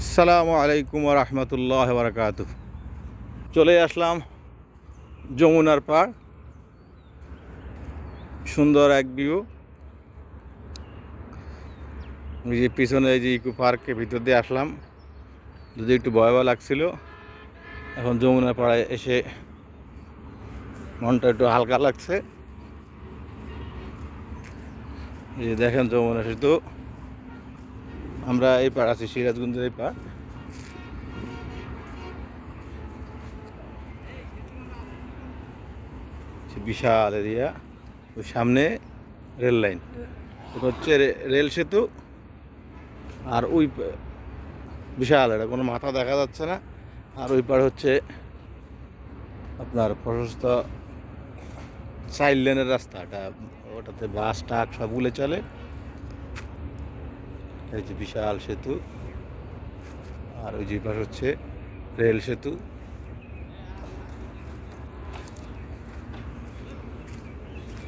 আসসালামু আলাইকুম রহমতুল্লাহ বারকাত চলে আসলাম যমুনার পাড়। সুন্দর এক ভিউ যে পিছনে যে ইকো পার্কের ভিতর দিয়ে আসলাম। যদি একটু ভয় ভয় লাগছিল, এখন যমুনার পাড়ায় এসে মনটা একটু হালকা লাগছে। যে দেখেন যমুনা সেতু। আমরা এই পাড় আছি, সিরাজগঞ্জের এই পাড়। বিশাল এরিয়া। ওই সামনে রেল লাইন। ওটা হচ্ছে রেল সেতু। আর ওই বিশাল এটা, কোনো মাথা দেখা যাচ্ছে না। আর ওই পাড় হচ্ছে আপনার প্রশস্ত চাইল্ড লেনের রাস্তা। এটা ওটাতে বাস, ট্রাক সবগুলো চলে। এই যে বিশাল সেতু আর ওই যে পাশ হচ্ছে রেল সেতু।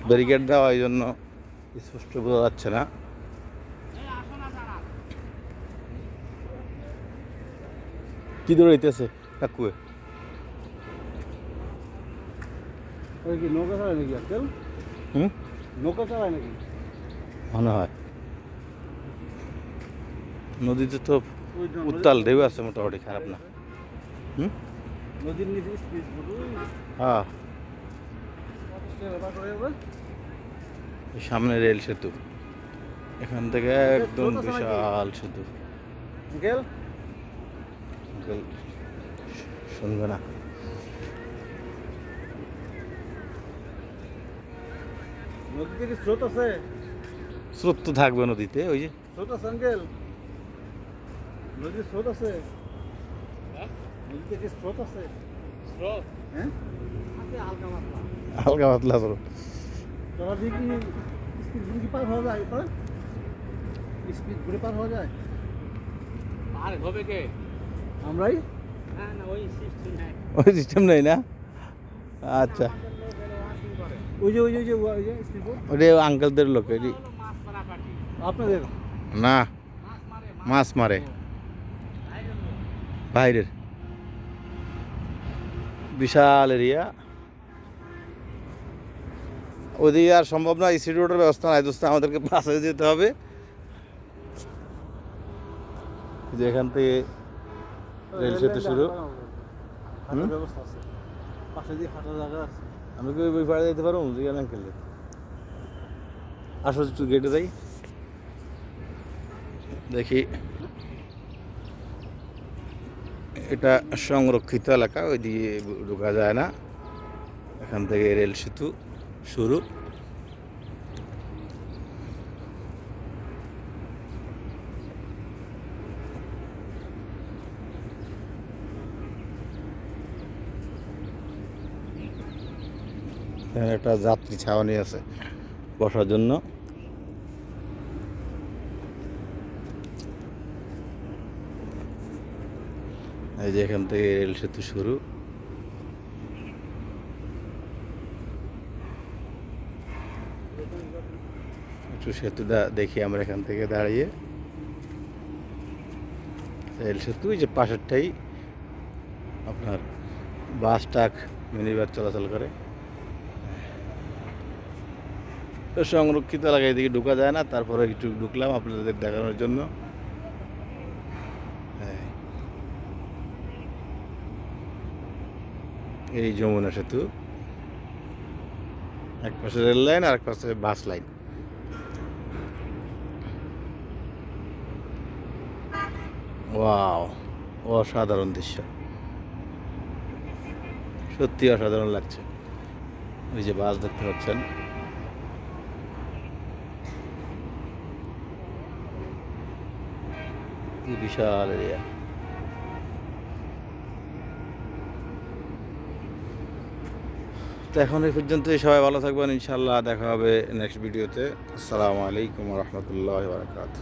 ব্যারিকেড দেওয়া এই জন্য স্পষ্ট বোঝা যাচ্ছে না। কি দৌড়াইতেছে কাকুয়ে নৌকা চালায় নাকি? মনে হয়। নদীতে তো উত্তাল ঢেউ আছে মোটামুটি খারাপ না। হুম? নদীর নিচে হ্যাঁ। সামনে রেল সেতু। এখান থেকে একদম বিশাল সেতু। শুনবে না। নদীতে স্রোত আছে? স্রোত তো থাকবে নদীতে ওই যে। স্রোত আছে নদীর স্রোত আছে? নদীতে কি স্রোত আছে? স্রোত? হ্যাঁ? হালকা হালকা পাতলা স্রোত। তোমার দিয়ে কি স্পিড পার হওয়া যায় পার স্পিড বুড়ি পার হওয়া যায়? আর হবে কে? আমরাই? না না ওই সিস্টেম নাই। ওই সিস্টেম নেই না? আচ্ছা। ওই যে ওই যে ওই যে ওই যে স্পিড বোট? ওটা আঙ্কেলদের লোক এটি মাছ মারা কাটি আপনাদের? না। মাছ মারে। বাইরের। বিশাল এরিয়া। ওদিকে আর সম্ভব না ইসি রোডের ব্যবস্থা নাই দোস্ত, আমাদেরকে বাসে যেতে হবে। যে এখান থেকে রেল সেতু শুরু। পাশে আমি কি ওই পাড়ে যেতে পারব? যেখানে খেললে আসো একটু গেটে যাই। দেখি। এটা সংরক্ষিত এলাকা, ওই দিকে ঢোকা যায় না। এখান থেকে রেল সেতু শুরু। একটা যাত্রী ছাউনি আছে বসার জন্য। এই যে এখান থেকে রেল সেতু শুরু। একটু সেতুটা দেখি আমরা এখান থেকে দাঁড়িয়ে। রেল সেতু যে পাশেরটাই আপনার বাস, ট্রাক, মিনিবাস চলাচল করে। সংরক্ষিত এলাকায় এদিকে ঢোকা যায় না, তারপরে একটু ঢুকলাম আপনাদের দেখানোর জন্য। হ্যাঁ। এই যমুনা সেতু। এক পাশে রেল লাইন আর এক পাশে বাস লাইন। ওয়াও, অসাধারণ দৃশ্য। সত্যি অসাধারণ লাগছে। ওই যে বাস দেখতে পাচ্ছেন। বিশাল এরিয়া তো এখন এই পর্যন্তই, সবাই ভালো থাকবেন ইনশাল্লাহ দেখা হবে নেক্সট ভিডিওতে আসসালামু আলাইকুম রহমতুল্লাহ বারকাত